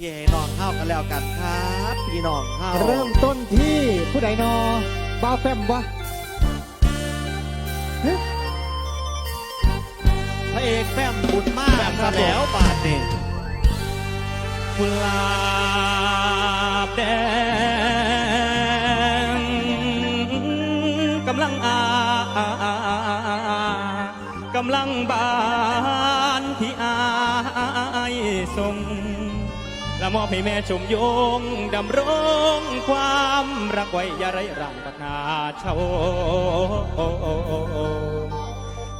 พี่ให้น้องเข้ากันแล้วกันครับพี่น้องเข้าเริ่มต้นที่ผู้ใดนอบ้าวแฟมวะพระเอกแฟมบุญมากแฟมครับแล้วบาทนี่กุหลาบแดงกำลังอากำลังบานที่อายส่ง และมอบให้แม่ชมยงดำรงความรักไว้อย่าไรร่างปักนาช่า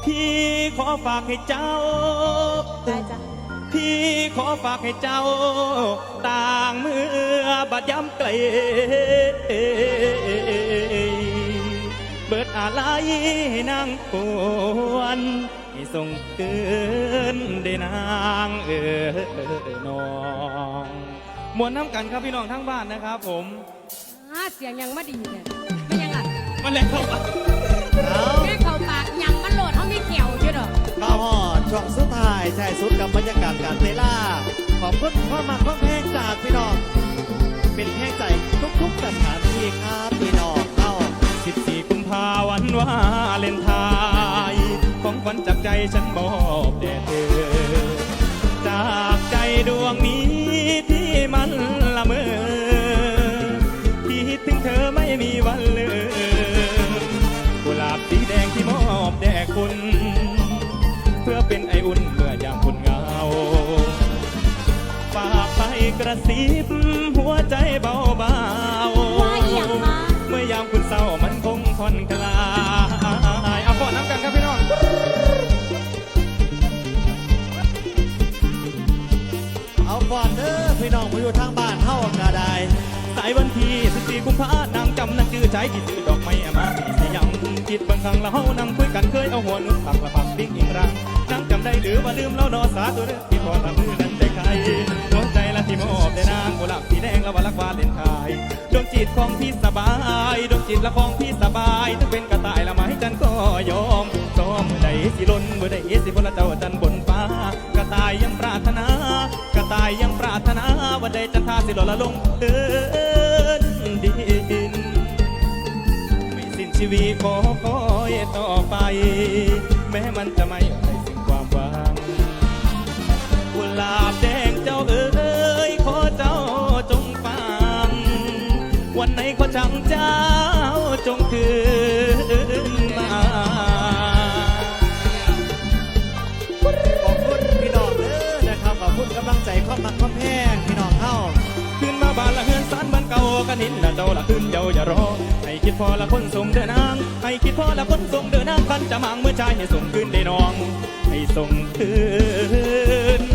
พี่ขอฝากให้เจ้า ได้จ้ะ พี่ขอฝากให้เจ้า ต่างเมื่อบัดย้ำไกล เบิดอะไรให้นางปวน ให้ส่งเกินได้นางเออน้องมวนน้ำกันครับพี่น้องทั้งบ้านนะครับผมอ่าเสียงยังไม่ดีเลยไม่ยังอะมันแรงเข้าปากเอาแม่เขาปากยังมันโหลดเขาไม่เกี่ยวอยู่ดอกเข้าหอดช่วงสุดท้ายใช่สุดกับบรรยากาศการเตล่าขอบคุณความมาความเพลงจากพี่น้อง เป็นแห้งใจทุกๆสถานที่ครับพี่น้องเข้า14กุมภาวันวา จากใจฉันมอบแด่เธอ จากใจดวงนี้ที่มันละเมอคิดถึงเธอไม่มีวันลืมกุหลาบสีแดงที่มอบแด่คุณ เพื่อเป็นไออุ่นเมื่อยามคุณเหงาฝากไปกระซิบหัวใจเบาๆ สิบสี่กุมภานางจำนางจื้อใจที่จื้อดอกไม้มาพี่สยังคิดบางครั้งแล้วเฮานั่งคุยกันเคยเอาหัวนุ่นผักละผักปิ้งอีกรังนางจำได้หรือว่าลืมแล้วนอสาตัวเด้อที่พอทำมือนั้นได้ใครหัวใจละที่มอบได้นางกุหลาบสีแดงละวันละวาเลนไทน์ดวงจิตของพี่สบายดวงจิตละของพี่สบายถึงเป็นกระต่ายละไม้จันก็ยอมซ้อมเมื่อใดสิล้นเมื่อใดสิพลเจ้าจันบนฟ้ากระต่ายยังปรารถนากระต่ายยังปรารถนาวันใดจันทาสิหล่นละลงเดิน ดิน ไม่สิ้นชีวิตขอคอยต่อไป แม้มันจะไม่ได้สิ่งความหวังกุหลาบแดงเจ้าเอ๋ยขอเจ้าจงฟัง วันไหนขอจำเจ้าจงคืนมาขอบคุณพี่น้องเด้อนะครับขอบคุณกำลังใจความมักความแพ พอละคนส่งเดินนางให้คิดพอละคนส่งเดินนางพันจะมางเมื่อชายให้ส่งขึ้นได้น้อง ให้ส่งขึ้น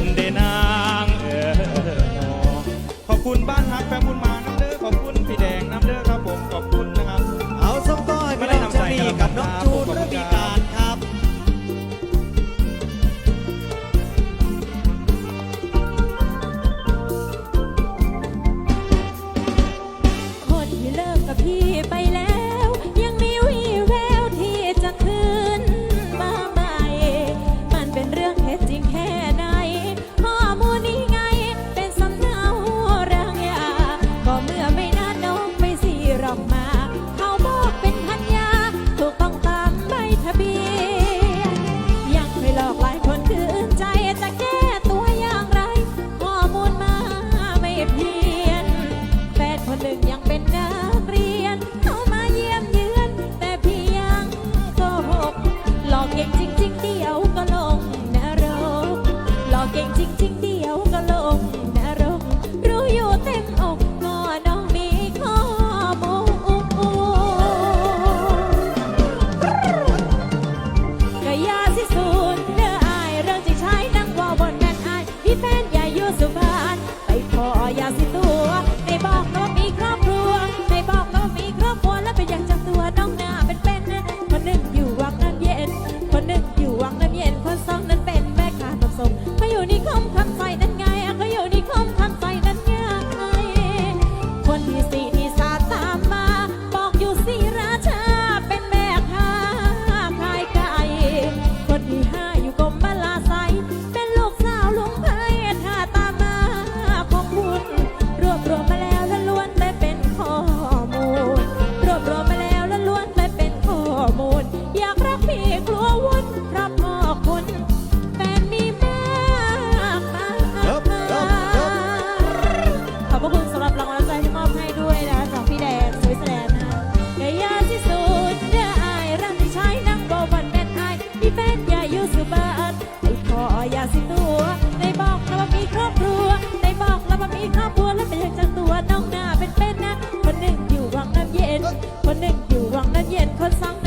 pode falar.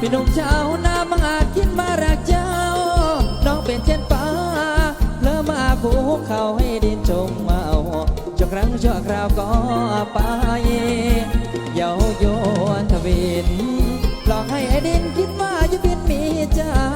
พี่นุ่มชาวนาบังอาจคิดมารักเจ้า น้องเป็นเช่นป้าเพลอมาผูกเขาให้ดินชมมาเอาจกครั้งชั่วคราวก็ไปเยาโยนทวินหลอกให้ไอ้ดินคิดว่าอยู่บินมีเจ้า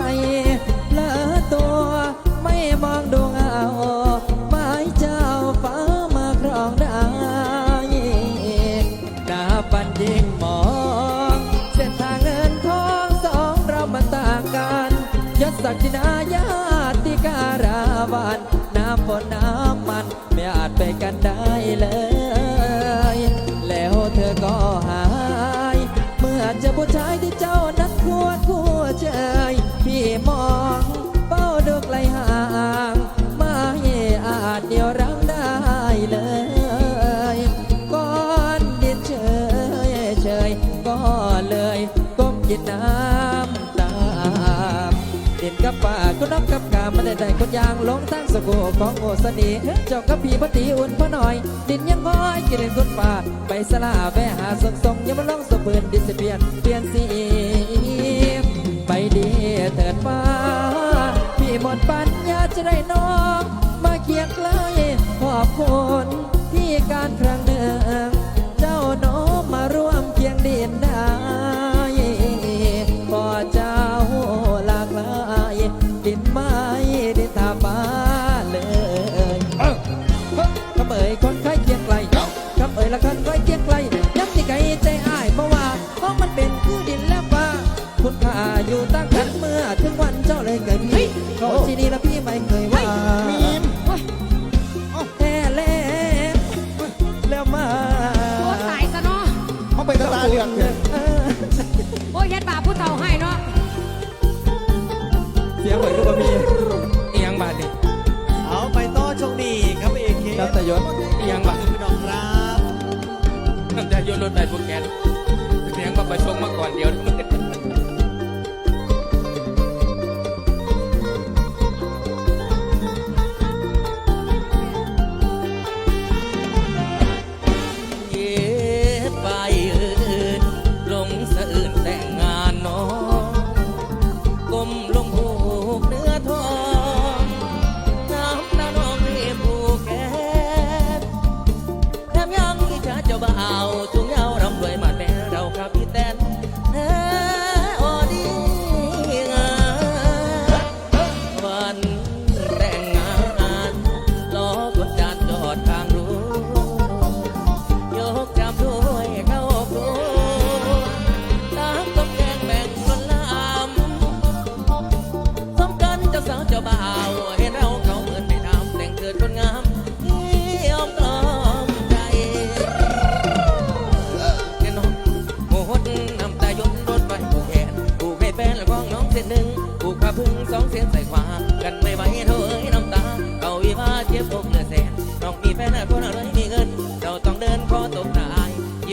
อาจเดียวรังได้เลย ก้อนดินเฉยเฉยก็เลยก้มกินน้ำตามดินกับป่าก็นับกับกามาได้ได้คนยางลงทั้งสกูของโอสนีเจ้ากับพี่พตีอุ่นพอหน่อย ดินยังง้อยกินเล่นคนป่าไปสลาแวหาสงสงยังมาลองสะเปืนดิสเปลี่ยนเปลี่ยนสีไปดีเถิดฟ้าพี่หมดปัญญาจะได้น้อง ยงใกล้ขอบคุณ ยศเอียงบาดพี่น้องครับตั้งแต่โยนรถได้พวกแกเสียงก็ไปชงมาก่อนเดียว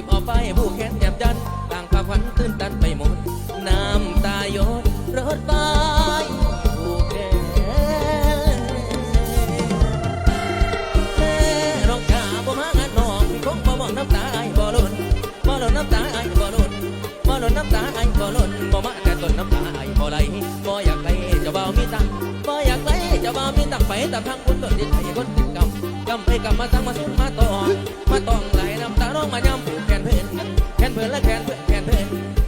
ออกไปผูกแขนแยบยันต่างความฝันตื้นตันไปหมด น้ำตายนรถไปผูกแขนแม่น้องขาบ่มางานน้องคงบ่มองน้ำตาไอ้บ่หล่นบ่หล่นน้ำตาไอ้บ่หล่นบ่หล่นน้ำตาไอ้บ่หล่นบ่มาแต่ต้นน้ำตาไอ้บ่ไหลบ่อยากไหลเจ้าบ่าวมีตังบ่อยากไหลเจ้าบ่าวมีตังไปแต่ทางคนต้นดินไอ้คนติดกำกำไปกำมาสั่งมาสุดมาตองมาตองไหลน้ำตาน้องมาย้ำผูกแขนเพื่อ นแขนเพื่อนและแขนเพื่อนแขนเพื่อน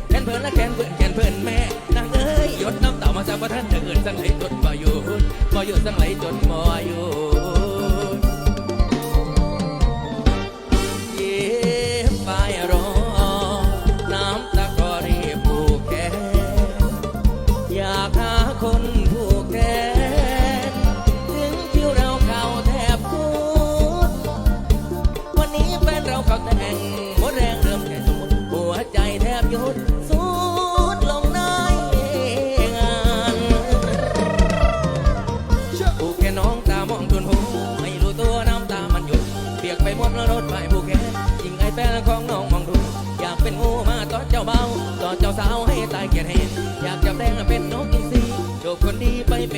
แขนเพื่อนและแขนเพื่อนแขนเพื่อนแม่นางเอ้ยหยดน้ำเต่ามาจากประท่านจะเกินสังไหลจนบ่อยู่บ่อยู่สังไหลจนบ่อยู่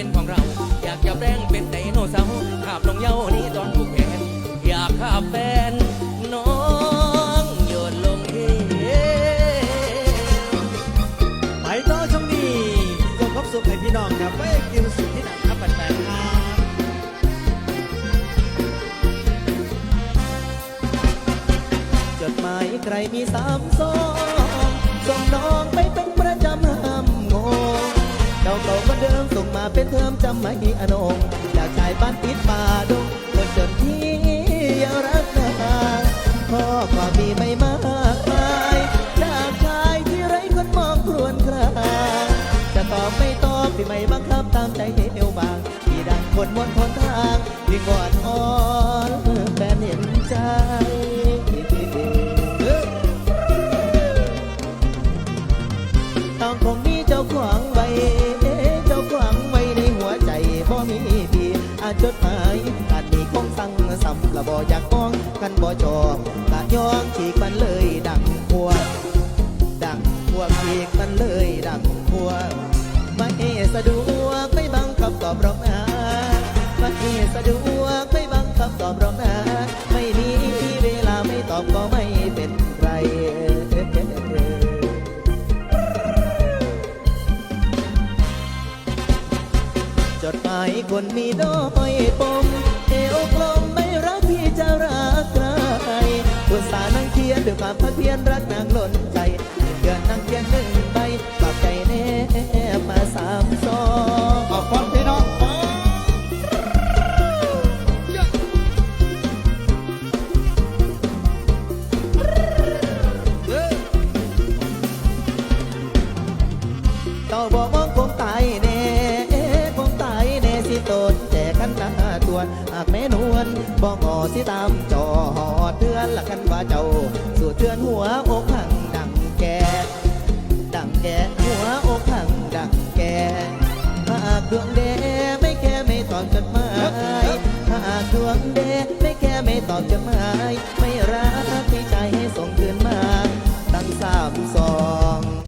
เป็นนกอินทรีโชคคนดีไปเป็นของเรา อยากจะแปลงเป็นไดโนเสาร์ขาบน้องเย้านี้ตอนผูกแขนอยากขาบแฟนน้องโยนลงเทไปต่อช่วงนี้ส่งความสุขให้พี่น้องครับไปกินสุดที่หนครับแฟนๆครับจดหมายใครมีสามซองส่งน้องไปเป็นประจำห้ามงงเจ้าเกา มาเป็นเทอมจำไม่อนงจากชายบ้านติดป่าดงคนจนที่ยังรักนาพ่อความมีไม่มากมายจากชายที่ไร้คนมองครวนครางจะตอบไม่ตอบที่ไม่บังคับตามใจเอวบางที่ดังคนมนทนทางที่กอดอ่อน หายการนี้คงสั่งซำละบ่อยากมองกันบ่จอบกะยองฉีกมันเลยดังพวกดังพวกฉีกมันเลยดังพวกไม่สะดวกไม่บังคับตอบรองนะไม่สะดวกไม่บังคับตอบรองนะไม่มีเวลาไม่ตอบก็ไม่เป็นไรจดหมายคนมีด้อย ด้วยความพักเพียรรักนางล้นใจเดือนนั่งเทียนหนึ่งใบปรับใจแน่มาสามซองขอบคุณพี่น้องฟ้าเจ้าบอกว่าคงตายแน่คงตายแน่สิตนแต่ขันหน้าตัวหากแม่น วลบอกงอสิตามจอหอเตือนละกันว่าเจ้า สู่เตือนหัวอกหังดังแกดังแกหัวอกหังดังแกหากดวงเดไม่แค่ไม่ตอบจดหมายหากดวงเดไม่แค่ไม่ตอบจดหมาย